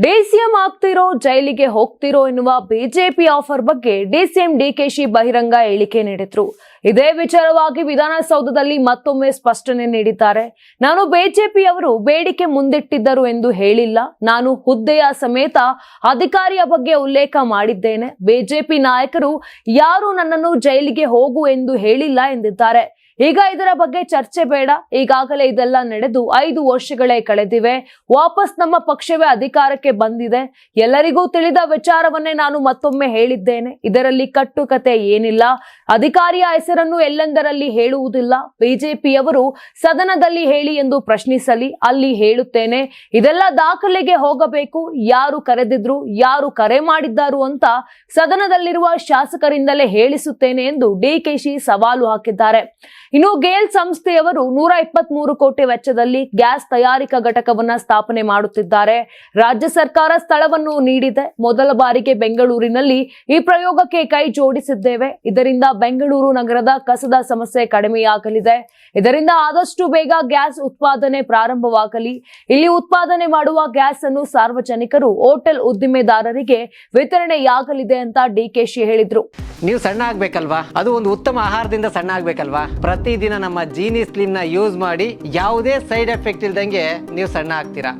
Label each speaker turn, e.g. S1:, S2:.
S1: DCM ಆಗ್ತಿರೋ, ಜೈಲಿಗೆ ಹೋಗ್ತಿರೋ ಎನ್ನುವ ಬಿಜೆಪಿ ಆಫರ್ ಬಗ್ಗೆ ಡಿಸಿಎಂ ಡಿಕೆಶಿ ಬಹಿರಂಗ ಹೇಳಿಕೆ ನೀಡಿದ್ರು. ಇದೇ ವಿಚಾರವಾಗಿ ವಿಧಾನಸೌಧದಲ್ಲಿ ಮತ್ತೊಮ್ಮೆ ಸ್ಪಷ್ಟನೆ ನೀಡಿದ್ದಾರೆ. ನಾನು ಬಿಜೆಪಿ ಅವರು ಬೇಡಿಕೆ ಮುಂದಿಟ್ಟಿದ್ದರು ಎಂದು ಹೇಳಿಲ್ಲ. ನಾನು ಹುದ್ದೆಯ ಸಮೇತ ಅಧಿಕಾರಿಯ ಬಗ್ಗೆ ಉಲ್ಲೇಖ ಮಾಡಿದ್ದೇನೆ. ಬಿಜೆಪಿ ನಾಯಕರು ಯಾರು ನನ್ನನ್ನು ಜೈಲಿಗೆ ಹೋಗು ಎಂದು ಹೇಳಿಲ್ಲ ಎಂದಿದ್ದಾರೆ. ಈಗ ಇದರ ಬಗ್ಗೆ ಚರ್ಚೆ ಬೇಡ. ಈಗಾಗಲೇ ಇದೆಲ್ಲ ನಡೆದು ಐದು ವರ್ಷಗಳೇ ಕಳೆದಿವೆ. ವಾಪಸ್ ನಮ್ಮ ಪಕ್ಷವೇ ಅಧಿಕಾರಕ್ಕೆ ಬಂದಿದೆ. ಎಲ್ಲರಿಗೂ ತಿಳಿದ ವಿಚಾರವನ್ನೇ ನಾನು ಮತ್ತೊಮ್ಮೆ ಹೇಳಿದ್ದೇನೆ. ಇದರಲ್ಲಿ ಕಟ್ಟುಕತೆ ಏನಿಲ್ಲ. ಅಧಿಕಾರಿಯ ಹೆಸರನ್ನು ಎಲ್ಲೆಂದರಲ್ಲಿ ಹೇಳುವುದಿಲ್ಲ. ಬಿಜೆಪಿಯವರು ಸದನದಲ್ಲಿ ಹೇಳಿ ಎಂದು ಪ್ರಶ್ನಿಸಲಿ, ಅಲ್ಲಿ ಹೇಳುತ್ತೇನೆ. ಇದೆಲ್ಲ ದಾಖಲೆಗೆ ಹೋಗಬೇಕು. ಯಾರು ಕರೆದಿದ್ರು, ಯಾರು ಕರೆ ಮಾಡಿದ್ದಾರು ಅಂತ ಸದನದಲ್ಲಿರುವ ಶಾಸಕರಿಂದಲೇ ಹೇಳಿಸುತ್ತೇನೆ ಎಂದು ಡಿಕೆಶಿ ಸವಾಲು ಹಾಕಿದ್ದಾರೆ. ಇನ್ನು ಗೇಲ್ ಸಂಸ್ಥೆಯವರು ನೂರ ಇಪ್ಪತ್ತ್ ಮೂರು ಕೋಟಿ ವೆಚ್ಚದಲ್ಲಿ ಗ್ಯಾಸ್ ತಯಾರಿಕಾ ಘಟಕವನ್ನ ಸ್ಥಾಪನೆ ಮಾಡುತ್ತಿದ್ದಾರೆ. ರಾಜ್ಯ ಸರ್ಕಾರ ಸ್ಥಳವನ್ನು ನೀಡಿದೆ. ಮೊದಲ ಬಾರಿಗೆ ಬೆಂಗಳೂರಿನಲ್ಲಿ ಈ ಪ್ರಯೋಗಕ್ಕೆ ಕೈ ಜೋಡಿಸಿದ್ದೇವೆ. ಇದರಿಂದ ಬೆಂಗಳೂರು ನಗರದ ಕಸದ ಸಮಸ್ಯೆ ಕಡಿಮೆಯಾಗಲಿದೆ. ಇದರಿಂದ ಆದಷ್ಟು ಬೇಗ ಗ್ಯಾಸ್ ಉತ್ಪಾದನೆ ಪ್ರಾರಂಭವಾಗಲಿ. ಇಲ್ಲಿ ಉತ್ಪಾದನೆ ಮಾಡುವ ಗ್ಯಾಸ್ ಅನ್ನು ಸಾರ್ವಜನಿಕರು ಹೋಟೆಲ್ ಉದ್ದಿಮೆದಾರರಿಗೆ ವಿತರಣೆಯಾಗಲಿದೆ ಅಂತ ಡಿಕೆಶಿ ಹೇಳಿದ್ರು.
S2: ನೀವು ಸಣ್ಣ ಆಗ್ಬೇಕಲ್ವಾ? ಅದು ಒಂದು ಉತ್ತಮ ಆಹಾರದಿಂದ ಸಣ್ಣ ಆಗ್ಬೇಕಲ್ವಾ? ಪ್ರತಿದಿನ ನಮ್ಮ ಜೀನಿ ಸ್ಲಿಮ್ನ ಯೂಸ್ ಮಾಡಿ ಯಾವುದೇ ಸೈಡ್ ಎಫೆಕ್ಟ್ ಇಲ್ದಂಗೆ ನೀವು ಸಣ್ಣ ಆಗ್ತೀರಾ?